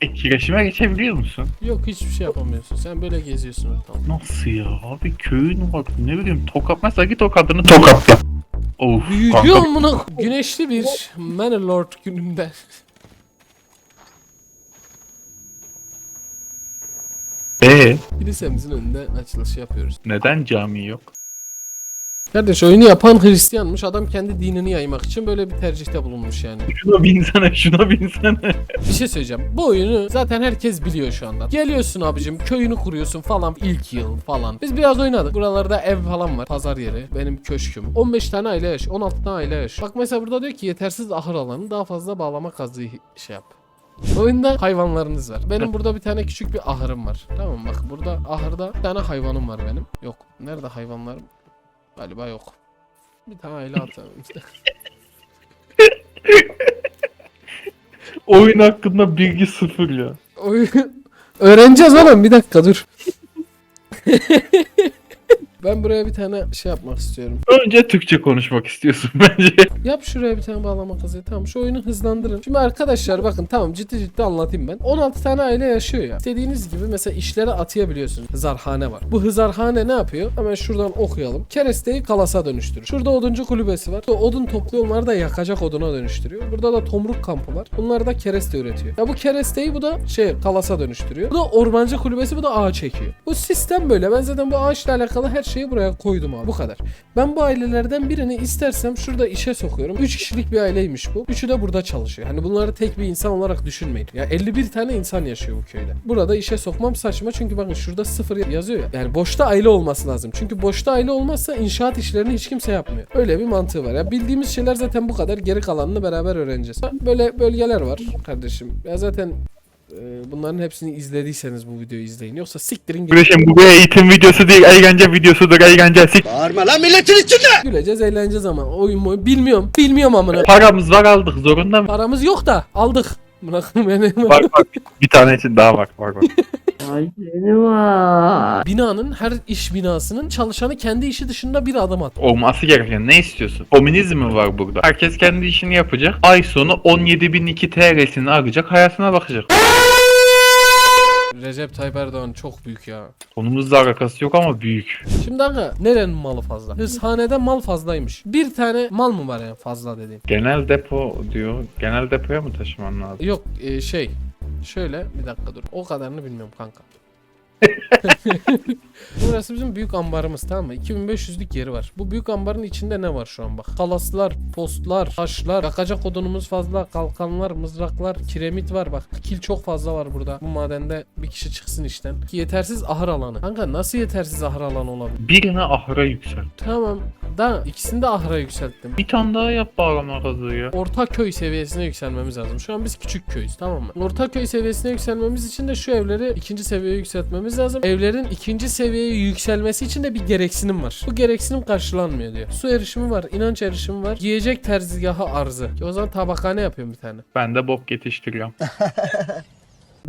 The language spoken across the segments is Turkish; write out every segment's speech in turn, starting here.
Etkileşime geçebiliyor musun? Yok hiçbir şey yapamıyorsun. Sen böyle geziyorsun ortalıkta. Nasıl ya? Abi köyün var. Ne bileyim tokat mesela git o kadını tokatla. Of kanka. amına. Güneşli bir Manor gününde. Ee, Kilisemizin önünde açılışı yapıyoruz. neden cami yok? Kardeş oyunu yapan Hristiyanmış. Adam kendi dinini yaymak için böyle bir tercihte bulunmuş yani. Şuna binsene şuna binsene. Bir şey söyleyeceğim. Bu oyunu zaten herkes biliyor şu anda. Geliyorsun abicim köyünü kuruyorsun falan ilk yıl falan. Biz biraz oynadık. Buralarda ev falan var. Pazar yeri. Benim köşküm. 15 tane aile yaş. 16 tane aile yaş. Bak mesela burada diyor ki yetersiz ahır alanı daha fazla bağlama kazığı şey yap. Oyunda hayvanlarınız var. Benim burada bir tane küçük bir ahırım var. Tamam bak burada ahırda bir tane hayvanım var benim. Yok. Nerede hayvanlarım? Galiba yok. Bir tane aile atalım işte. Oyun hakkında bilgi sıfır ya. Oyun... Öğreneceğiz oğlum bir dakika dur. ben buraya bir tane şey yapmak istiyorum. Önce Türkçe konuşmak istiyorsun bence. Yap şuraya bir tane bağlama kazığı. Tamam şu oyunu hızlandırın. Şimdi arkadaşlar bakın tamam ciddi ciddi anlatayım ben. 16 tane aile yaşıyor ya. İstediğiniz gibi mesela işlere atayabiliyorsunuz. Hızarhane var. Bu hızarhane ne yapıyor? Hemen şuradan okuyalım. Keresteyi kalasa dönüştürür. Şurada oduncu kulübesi var. Burada odun topluyor onları da yakacak oduna dönüştürüyor. Burada da tomruk kampı var. Bunlar da kereste üretiyor. Ya bu keresteyi bu da şey kalasa dönüştürüyor. Bu da ormancı kulübesi bu da ağaç çekiyor. Bu sistem böyle. Ben zaten bu ağaçla alakalı her şeyi buraya koydum abi. Bu kadar. Ben bu ailelerden birini istersem şurada işe sokuyorum. 3 kişilik bir aileymiş bu. Üçü de burada çalışıyor. Hani bunları tek bir insan olarak düşünmeyin. Ya 51 tane insan yaşıyor bu köyde. Burada işe sokmam saçma çünkü bakın şurada sıfır yazıyor ya. Yani boşta aile olması lazım. Çünkü boşta aile olmazsa inşaat işlerini hiç kimse yapmıyor. Öyle bir mantığı var. Ya bildiğimiz şeyler zaten bu kadar. Geri kalanını beraber öğreneceğiz. Böyle bölgeler var kardeşim. Ya zaten e, bunların hepsini izlediyseniz bu videoyu izleyin. Yoksa siktirin gidin. Kardeşim bu bir eğitim videosu değil, eğlence videosu eğlence. Sik. Bağırma lan milletin içinde. Güleceğiz, eğleneceğiz ama oyun mu bilmiyorum. Bilmiyorum amına. Paramız var aldık zorunda mı? Paramız yok da aldık. Bırakın beni. Bak bak bir tane için daha bak bak bak. Binanın her iş binasının çalışanı kendi işi dışında bir adım at. Olması gereken ne istiyorsun? Komünizm mi var burada? Herkes kendi işini yapacak. Ay sonu 17.002 TL'sini alacak, hayatına bakacak. Recep Tayyip Erdoğan çok büyük ya. Konumuzla alakası yok ama büyük. Şimdi aga nerenin malı fazla? Hızhanede mal fazlaymış. Bir tane mal mı var yani fazla dediğin? Genel depo diyor. Genel depoya mı taşıman lazım? Yok e, şey şöyle bir dakika dur. O kadarını bilmiyorum kanka. Burası bizim büyük ambarımız tamam mı? 2500'lük yeri var. Bu büyük ambarın içinde ne var şu an bak. Kalaslar, postlar, taşlar, yakacak odunumuz fazla, kalkanlar, mızraklar, kiremit var bak. Kil çok fazla var burada. Bu madende bir kişi çıksın işten. Ki yetersiz ahır alanı. Kanka nasıl yetersiz ahır alanı olabilir? Birine ahıra yüksel. Tamam da ikisini de ahıra yükselttim. Bir tane daha yap bağlama kazığı ya. Orta köy seviyesine yükselmemiz lazım. Şu an biz küçük köyüz tamam mı? Orta köy seviyesine yükselmemiz için de şu evleri ikinci seviyeye yükseltmemiz lazım. Evlerin ikinci seviyeye yükselmesi için de bir gereksinim var. Bu gereksinim karşılanmıyor diyor. Su erişimi var, inanç erişimi var. Giyecek terzgahı arzı. O zaman tabakhane yapıyorum bir tane. Ben de bok yetiştiriyorum.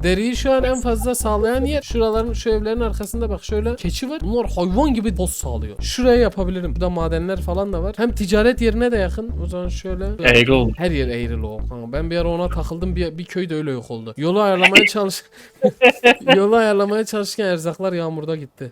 Deriyi şu an en fazla sağlayan yer şuraların şu evlerin arkasında bak şöyle keçi var. Bunlar hayvan gibi toz sağlıyor. Şuraya yapabilirim. Burada madenler falan da var. Hem ticaret yerine de yakın. O zaman şöyle. Eğri oldu. Her yer eğrili o. Ben bir ara ona takıldım. Bir, bir köy de öyle yok oldu. Yolu ayarlamaya çalış. Yolu ayarlamaya çalışırken erzaklar yağmurda gitti.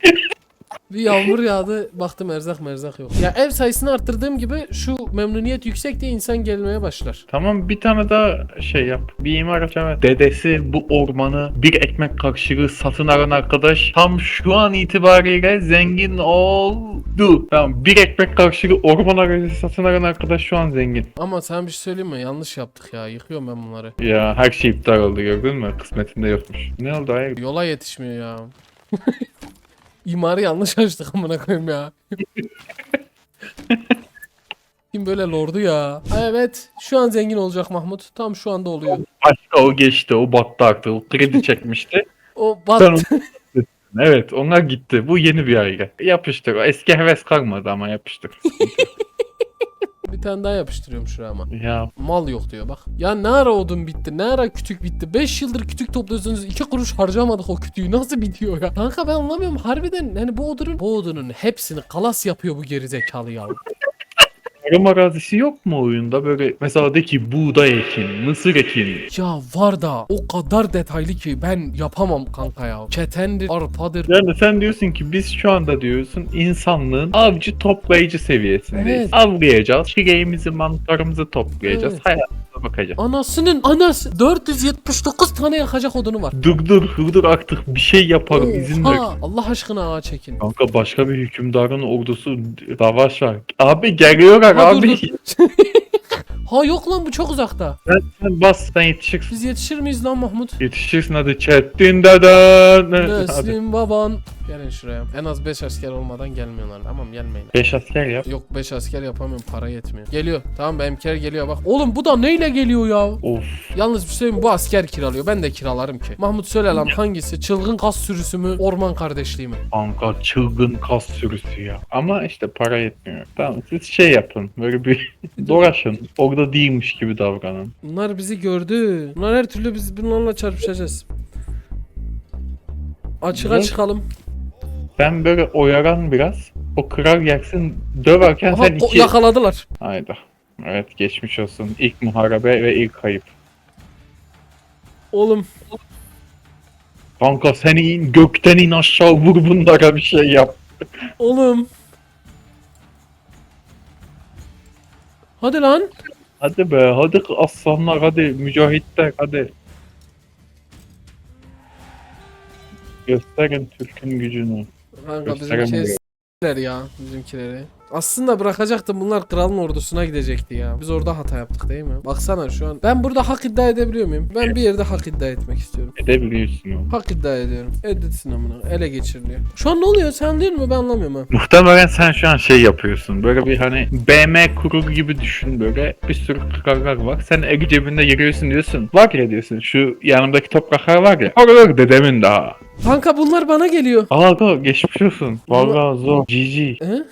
Bir yağmur yağdı. Baktım erzak merzak yok. Ya ev sayısını arttırdığım gibi şu memnuniyet yüksek diye insan gelmeye başlar. Tamam bir tane daha şey yap. Bir imar açamaz. Dedesi bu ormanı bir ekmek karşılığı satın alan arkadaş tam şu an itibariyle zengin oldu. Tamam bir ekmek karşılığı orman arazisi satın alan arkadaş şu an zengin. Ama sen bir şey söyleyeyim mi? Yanlış yaptık ya. Yıkıyorum ben bunları. Ya her şey iptal oldu gördün mü? Kısmetinde yokmuş. Ne oldu hayır? Yola yetişmiyor ya. İmarı yanlış açtık amına koyayım ya. Kim böyle lordu ya? Ha, evet. Şu an zengin olacak Mahmut. Tam şu anda oluyor. Başka o geçti. O battı artık. O kredi çekmişti. O Sen bat. onu- evet onlar gitti. Bu yeni bir aile. Yapıştır. Eski heves kalmadı ama yapıştır. bir tane daha yapıştırıyorum şuraya ama. ya Mal yok diyor bak. Ya ne ara odun bitti? Ne ara kütük bitti? 5 yıldır kütük topluyorsunuz. 2 kuruş harcamadık o kütüğü. Nasıl bitiyor ya? Kanka ben anlamıyorum. Harbiden hani bu odunun bu odunun hepsini kalas yapıyor bu gerizekalı ya. Tarım arazisi yok mu oyunda? Böyle mesela de ki buğday ekin, mısır ekin. Ya var da o kadar detaylı ki ben yapamam kanka ya. Ketendir, arpadır. Yani sen diyorsun ki biz şu anda diyorsun insanlığın avcı toplayıcı seviyesindeyiz. Evet. Avlayacağız, çileğimizi, mantarımızı toplayacağız, Evet. hayatımıza bakacağız. Anasının anası 479 tane yakacak odunu var. Dur dur dur dur artık bir şey yapalım izin ver. Oha, Allah aşkına ağa çekin. Kanka başka bir hükümdarın ordusu savaş var. Abi geliyorlar Ha, abi. dur. Ha yok lan bu çok uzakta. Sen, sen bas sen yetişirsin. Biz yetişir miyiz lan Mahmut? Yetişirsin hadi deden. Hadi. Neslim baban. Gelin şuraya. En az 5 asker olmadan gelmiyorlar. Tamam gelmeyin. Beş asker yap. Yok 5 asker yapamıyorum para yetmiyor. Geliyor. Tamam benimkiler geliyor bak. Oğlum bu da neyle geliyor ya? Of. Yalnız bir şey mi? bu asker kiralıyor. Ben de kiralarım ki. Mahmut söyle lan hangisi? Çılgın kas sürüsü mü? Orman kardeşliği mi? Kanka çılgın kas sürüsü ya. Ama işte para yetmiyor. Tamam siz şey yapın. Böyle bir dolaşın. Orada değilmiş gibi davranın. Bunlar bizi gördü. Bunlar her türlü biz bunlarla çarpışacağız. Açığa Ne? çıkalım. Sen böyle oyaran biraz. O kral gelsin döverken Aha, sen iki... yakaladılar. Hayda. Evet geçmiş olsun. İlk muharebe ve ilk kayıp. Oğlum Kanka sen in gökten in aşağı vur bunlara bir şey yap. Oğlum. Hadi lan. Hadi be hadi aslanlar hadi mücahitler hadi. Gösterin Türk'ün gücünü. Kanka Gösteremiyorum. bizimkiler s**ler ya bizimkileri. Aslında bırakacaktım bunlar kralın ordusuna gidecekti ya. Biz orada hata yaptık değil mi? Baksana şu an. Ben burada hak iddia edebiliyor muyum? Ben bir yerde hak iddia etmek istiyorum. Edebiliyorsun oğlum. Hak iddia ediyorum. Edilsin amına. Ele geçiriliyor. Şu an ne oluyor? Sen değil mi? Ben anlamıyorum ha. Muhtemelen sen şu an şey yapıyorsun. Böyle bir hani BM kurur gibi düşün böyle. Bir sürü krallar var. Sen eli cebinde yürüyorsun diyorsun. Var ya diyorsun. Şu yanımdaki topraklar var ya. Oralar dedemin daha. Kanka bunlar bana geliyor. Aa da geçmiş olsun. Vallahi zor. GG. He?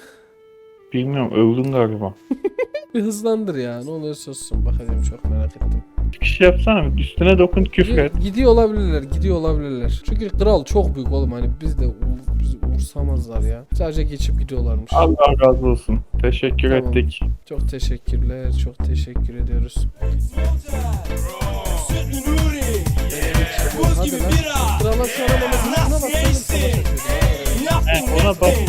Bilmiyorum öldün galiba. Bir hızlandır ya. Ne oluyorsa olsun. Bakacağım çok merak ettim. Bir şey yapsana. Üstüne dokun küfür et. Gidiyor, olabilirler, gidiyor olabilirler. Çünkü kral çok büyük oğlum hani biz de bizi umursamazlar ya. Sadece geçip gidiyorlarmış. Allah razı olsun. Teşekkür Tamam. ettik. Çok teşekkürler, çok teşekkür ediyoruz. Hadi lan. Bye.